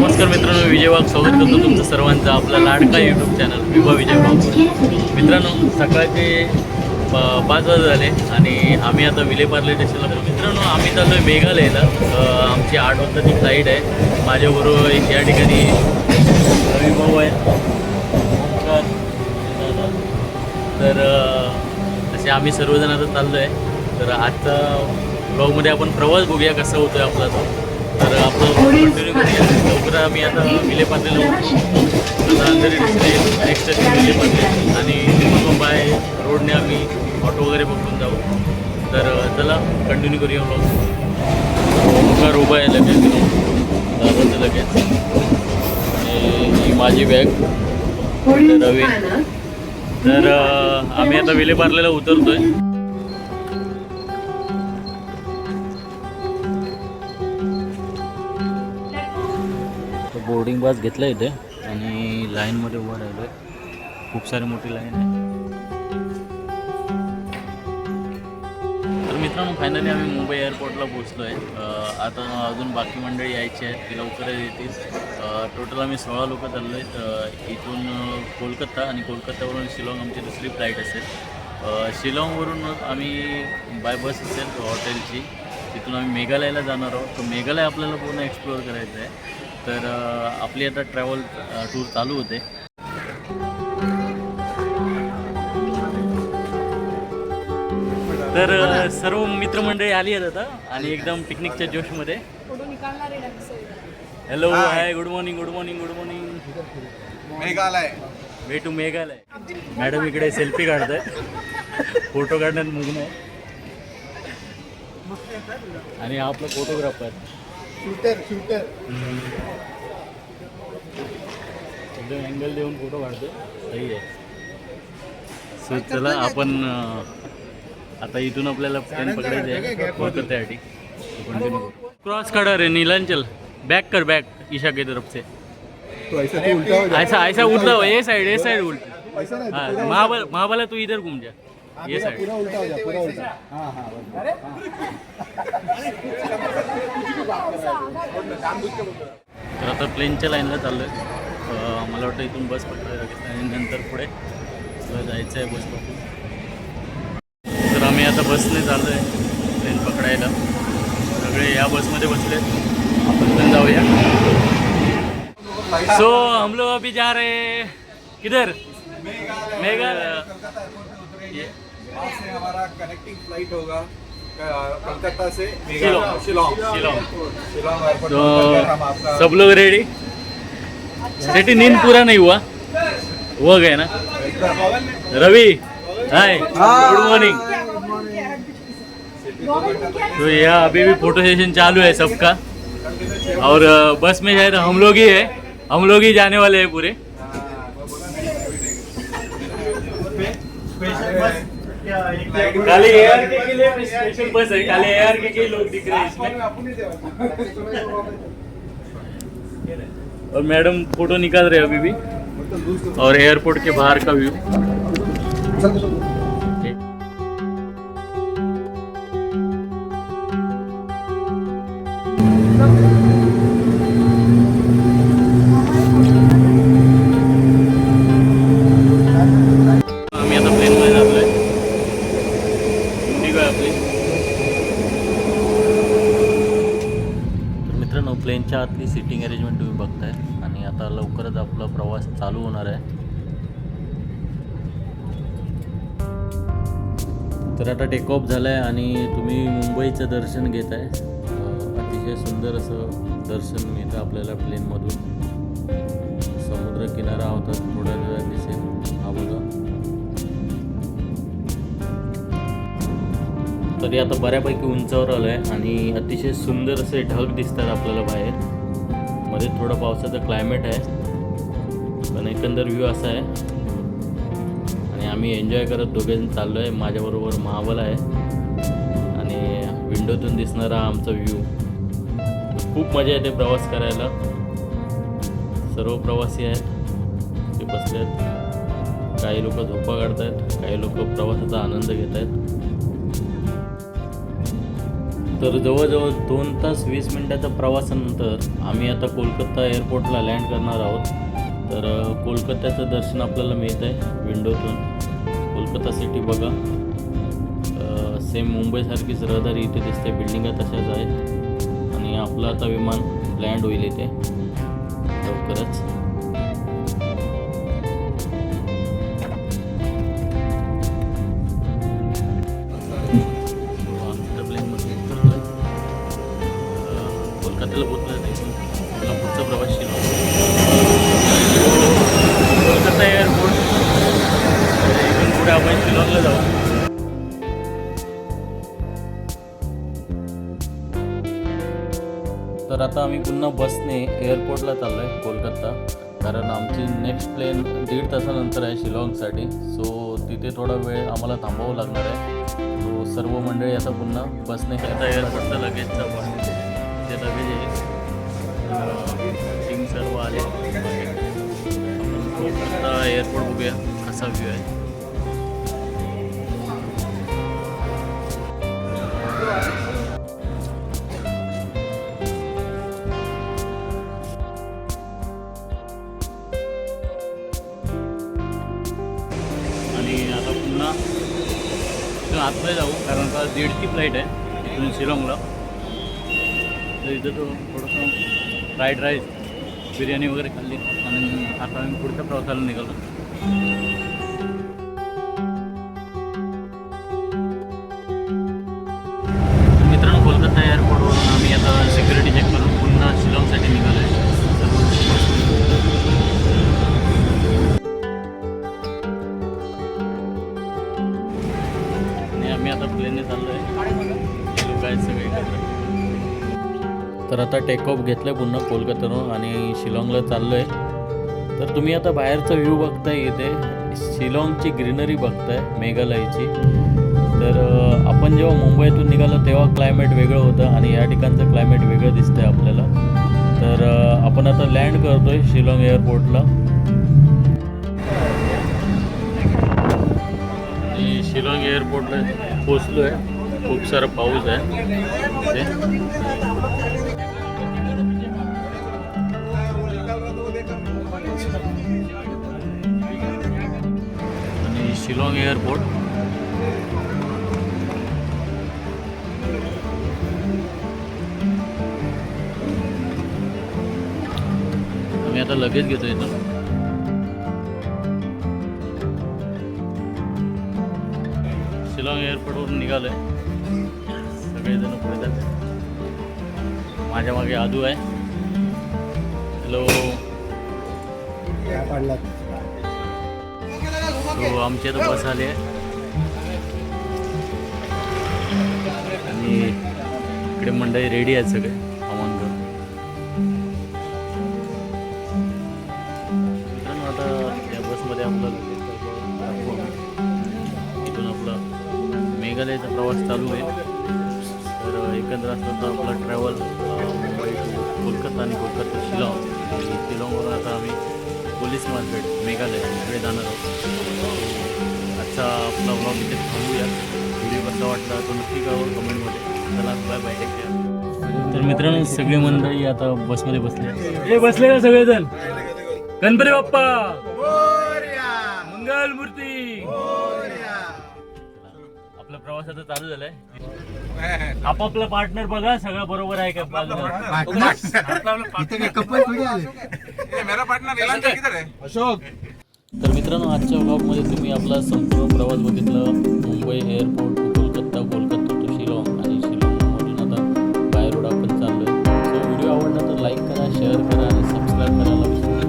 नमस्कार मित्रांनो विजय वाघ स्वागत करतो तुमचं सर्वांचं आपला लाडका यूट्यूब चॅनल विभा विजय वाघ मित्रांनो सकाळचे पाच वाज झाले आणि आम्ही आता विलेपार्ले स्टेशनला मित्रांनो आम्ही चाललो आहे मेघालयला. आमची आठ वाजताची फ्लाईट आहे. माझ्याबरोबर एक या ठिकाणी रवी भाऊ आहे नमस्कार. तर असे आम्ही सर्वजण आता चाललो आहे तर आजचा ब्लॉगमध्ये आपण प्रवास बघूया कसा होतो आहे आपला तो. तर आपलं कंटिन्यू करूया लवकर आम्ही आता विलेपार्लेला उतरू आता अंधेरी दिसले नेक्स्ट स्टेशन विलेपार्ले आणि तिथून बाय रोडने आम्ही ऑटो वगैरे पकडून जाऊ. तर चला कंटिन्यू करूया ब्लॉग ओमकार उभा आहे लगेच. दादाचं लगेच. आणि ही माझी बॅग रवी. तर आम्ही आता विलेपार्लेला उतरतोय. बस पास घेतला इथे आणि लाईनमध्ये उभं राहिलो आहे खूप सारी मोठी लाईन आहे. तर मित्रांनो फायनली आम्ही मुंबई एअरपोर्टला पोचलो आहे आता अजून बाकी मंडळी यायची आहेत ती लवकरच येतील. टोटल आम्ही सोळा लोक चाललो आहेत इथून कोलकाता आणि कोलकात्यावरून शिलाँग आमची दुसरी फ्लाईट असेल. शिलाँगवरून आम्ही बाय बस असेल हॉटेलची तिथून आम्ही मेघालयाला जाणार आहोत. तर मेघालय आपल्याला पूर्ण एक्सप्लोअर करायचं आहे तर आपली आता ट्रॅव्हल टूर चालू होते. तर सर्व मित्रमंडळी आली आहेत आता आणि एकदम पिकनिकच्या जोशमध्ये. Hello hi good morning good morning good morning Meghalaya. Way to Meghalaya. Madam इकडे सेल्फी काढत आहे फोटो काढण्यात मुग्न आहे. आणि हा आपला फोटोग्राफर शूटर शूटर एकदम अँगल देऊन फोटो काढतो. सही आहे. सो चला आपण आता इथून आपल्याला ट्रेन पकडायची आहे. कोलकात्यासाठी कंटिन्यू क्रॉस काढा रे नीलांचल बैक कर बैक ईशा की तरफ से. तो ऐसा तो उल्टा हो ऐसा ऐसा उल्टा हो ये साइड ये साइड उल्टा. ऐसा हाँ महाबल महाबला तू इधर घूम जा. ये पूरा- साइड। पूरा उल्टा हो पूरा उल्टा। हाँ हाँ तर आता प्लेनच्या लाईनला चाललो आहे मला वाटतं इथून बस पकडायला लागेल आणि नंतर पुढे. जायचं आहे बस पकडून. तर आम्ही आता बसने चाललो आहे ट्रेन पकडायला. सगळे या बसमध्ये बसले आपण पण जाऊया. सो हम लोग अभी जा रहे हैं. किधर? मेघालय. ये- वहाँ से हमारा कनेक्टिंग फ़्लाइट होगा अ, कोलकाता से शिलोंग। शिलोंग। एयरपोर्ट तो सब लोग रेडी सेठी नींद पूरा नहीं हुआ? वो गए ना? रवि हाय गुड मॉर्निंग तो यह अभी भी फ़ोटो सेशन चालू है सबका। और बस में शायद हम लोग ही है। हम लोग ही जाने वाले हैं पूरे। खाली एआर के के लिए स्पेशल बस है खाली एआर के के लोग दिख रहे हैं इसमें। और मैडम फ़ोटो निकाल रहे अभी भी। और एयरपोर्ट के बाहर का व्यू। आम्ही चालू होणार आहे. तर आता टेक ऑफ झालं आहे आणि तुम्ही मुंबईचं दर्शन घेत आहे अतिशय सुंदर असं दर्शन मिळतं आपल्याला प्लेनमधून समुद्र किनारा होता थोड्या वेळात दिसेल हा तरी आता बऱ्यापैकी उंचावर आलो आहे आणि अतिशय सुंदर असे ढग दिसतात आपल्याला बाहेर. मध्ये थोडं पावसाचं क्लायमेट आहे. पण एकंदर व्ह्यू असा आहे. आणि आम्ही एन्जॉय करत दोघे चाललो आहे माझ्याबरोबर महाबल आहे. आणि विंडोतून दिसणारा आमचा व्ह्यू खूप मजा येते प्रवास करायला. सर्व प्रवासी आहेत. ते बसले आहेत काही लोक झोपा काढत आहेत काही लोक प्रवासाचा आनंद घेत आहेत तर जवळजवळ दोन तास वीस मिनिटाच्या प्रवासानंतर आम्ही आता कोलकाता एअरपोर्टला लँड करणार आहोत. तर कोलकात्याचं दर्शन आपल्याला मिळत आहे विंडोतून. कोलकाता सिटी बघा. सेम मुंबईसारखीच रहदारी इथे दिसते. बिल्डिंगा तशाच आहेत. आणि आपलं आता विमान लँड होईल इथे. आपण शिलाँगला जाऊ तर आता आम्ही पुन्हा बसने एअरपोर्टला चाललो आहे कोलकाता. कारण आमची नेक्स्ट प्लेन दीड तासानंतर आहे शिलाँगसाठी. सो तिथे थोडा वेळ आम्हाला थांबावं लागणार आहे. सो सर्व मंडळी आता पुन्हा बसने आता एअरपोर्टचा लगेजचा पण ते लगेज येईल. सर्व आले. कोलकाता एअरपोर्ट बघूया कसा व्ह्यू आहे. इथून जाऊ कारण का दीडची फ्लाईट आहे इथून शिलाँगला. तर इथं तो थोडंसं फ्राईड राईस बिर्याणी वगैरे खाल्ली आणि आता आम्ही पुढच्या प्रवासाला निघालो. मित्रांनो कोलकाता एअरपोर्टवरून आम्ही आता सिक्युरिटी चेक करून तर आता घेतलं आहे पुन्हा कोलकात्यावरून आणि शिलाँगला चाललो आहे तर तुम्ही आता बाहेरचा व्ह्यू बघताय इथे. शिलाँगची ग्रीनरी बघताय मेघालयची. तर आपण जेव्हा मुंबईतून निघालो तेव्हा क्लायमेट वेगळं होतं आणि या ठिकाणचं क्लायमेट वेगळं दिसतंय आपल्याला. तर आपण आता लँड करतोय शिलाँग एअरपोर्टला शिलाँग एअरपोर्टला पोचलो आहे खूप सारा पाऊस आहे. शिलाँग एअरपोर्ट आम्ही आता लगेच घेतो इथं शिलाँग एअरपोर्टवरून निघालो आहे सगळेजण पुढे जाते माझ्या मागे आदू आहे. हॅलो हो, तो आमची तर बस आली. आहे आणि इकडे मंडळी रेडी आहेत सगळे हवामान घर मित्रांनो आता या बसमध्ये आपलं इथून आपला मेघालयचा प्रवास चालू आहे. तर एकंदर असं तर आपला ट्रॅव्हल मुंबई टू कोलकाता आणि कोलकाता शिलाँग. शिलाँगवर आता आम्ही पोलीस मार्केट मेघालय इकडे जाणार आहोत. आजचा आपला ब्लॉग इथे थांबूया. व्हिडिओ कसा वाटला तो नक्की कळवा कमेंटमध्ये. चला बाय बाय टेक केअर तर मित्रांनो सगळे मंडळी आता बसमध्ये बसले हे बसले का सगळेजण? गणपती बाप्पा! मंगल मूर्ती! आपला प्रवास आता चालू झालाय. आपापला पार्टनर बघा सगळं बरोबर आहे का? कपल थोडी आले? अशोक. तर मित्रांनो आजच्या ब्लॉगमध्ये तुम्ही आपला संपूर्ण प्रवास बघितला. मुंबई एअरपोर्ट कोलकाता कोलकाता टू शिलाँग आणि शिलाँगमधून आता बाय रोड आपण चाललो आहे सो व्हिडिओ आवडला तर लाईक करा शेअर करा आणि सबस्क्राईब करायला विसरू